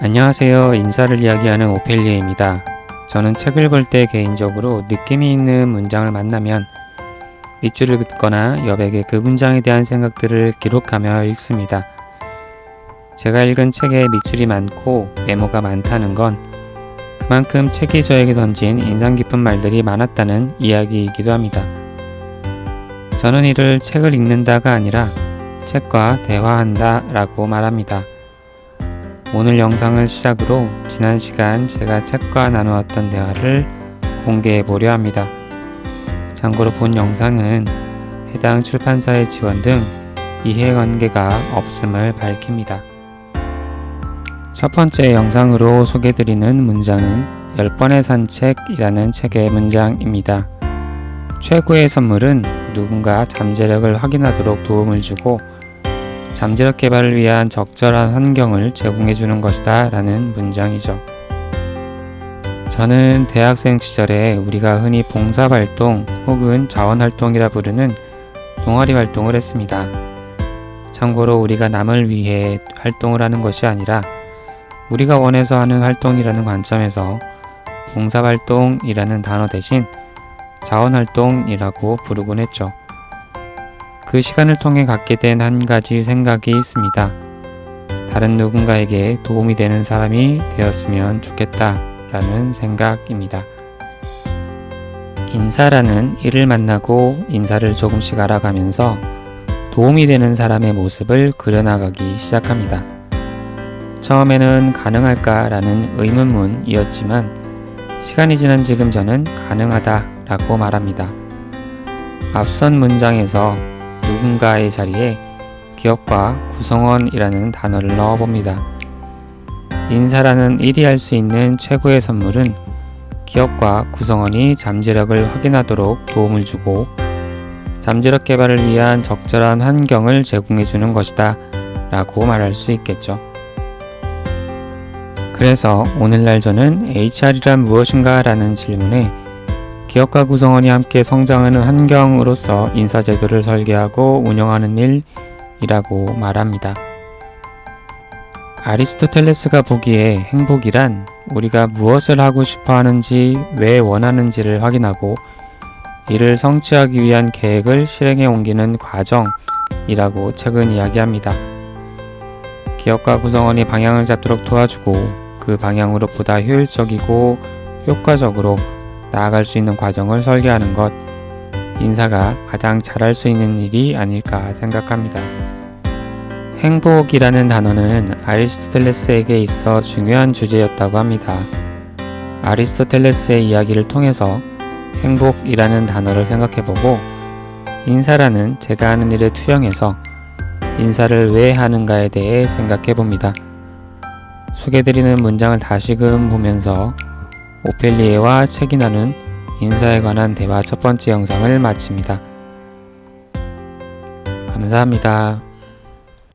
안녕하세요. 인사를 이야기하는 오펠리에입니다. 저는 책을 볼 때 개인적으로 느낌이 있는 문장을 만나면 밑줄을 긋거나 여백에 그 문장에 대한 생각들을 기록하며 읽습니다. 제가 읽은 책에 밑줄이 많고 메모가 많다는 건 그만큼 책이 저에게 던진 인상 깊은 말들이 많았다는 이야기이기도 합니다. 저는 이를 책을 읽는다가 아니라 책과 대화한다 라고 말합니다. 오늘 영상을 시작으로 지난 시간 제가 책과 나누었던 대화를 공개해 보려 합니다. 참고로 본 영상은 해당 출판사의 지원 등 이해관계가 없음을 밝힙니다. 첫 번째 영상으로 소개드리는 문장은 10번의 산책이라는 책의 문장입니다. 최고의 선물은 누군가 잠재력을 확인하도록 도움을 주고 잠재력 개발을 위한 적절한 환경을 제공해 주는 것이다 라는 문장이죠. 저는 대학생 시절에 우리가 흔히 봉사활동 혹은 자원활동이라 부르는 동아리 활동을 했습니다. 참고로 우리가 남을 위해 활동을 하는 것이 아니라 우리가 원해서 하는 활동이라는 관점에서 봉사활동이라는 단어 대신 자원활동이라고 부르곤 했죠. 그 시간을 통해 갖게 된 한 가지 생각이 있습니다. 다른 누군가에게 도움이 되는 사람이 되었으면 좋겠다 라는 생각입니다. 인사라는 이를 만나고 인사를 조금씩 알아가면서 도움이 되는 사람의 모습을 그려나가기 시작합니다. 처음에는 가능할까 라는 의문문이었지만 시간이 지난 지금 저는 가능하다 라고 말합니다. 앞선 문장에서 누군가의 자리에 기업과 구성원이라는 단어를 넣어봅니다. 인사라는 일이 할 수 있는 최고의 선물은 기업과 구성원이 잠재력을 확인하도록 도움을 주고 잠재력 개발을 위한 적절한 환경을 제공해 주는 것이다 라고 말할 수 있겠죠. 그래서 오늘날 저는 HR이란 무엇인가 라는 질문에 기업과 구성원이 함께 성장하는 환경으로서 인사제도를 설계하고 운영하는 일이라고 말합니다. 아리스토텔레스가 보기에 행복이란 우리가 무엇을 하고 싶어 하는지, 왜 원하는지를 확인하고 이를 성취하기 위한 계획을 실행에 옮기는 과정이라고 책은 이야기합니다. 기업과 구성원이 방향을 잡도록 도와주고 그 방향으로 보다 효율적이고 효과적으로 나아갈 수 있는 과정을 설계하는 것, 인사가 가장 잘할 수 있는 일이 아닐까 생각합니다. 행복이라는 단어는 아리스토텔레스에게 있어 중요한 주제였다고 합니다. 아리스토텔레스의 이야기를 통해서 행복이라는 단어를 생각해보고 인사라는 제가 하는 일에 투영해서 인사를 왜 하는가에 대해 생각해봅니다. 소개드리는 문장을 다시금 보면서 오펠리에와 책이 나눈 인사에 관한 대화 첫 번째 영상을 마칩니다. 감사합니다.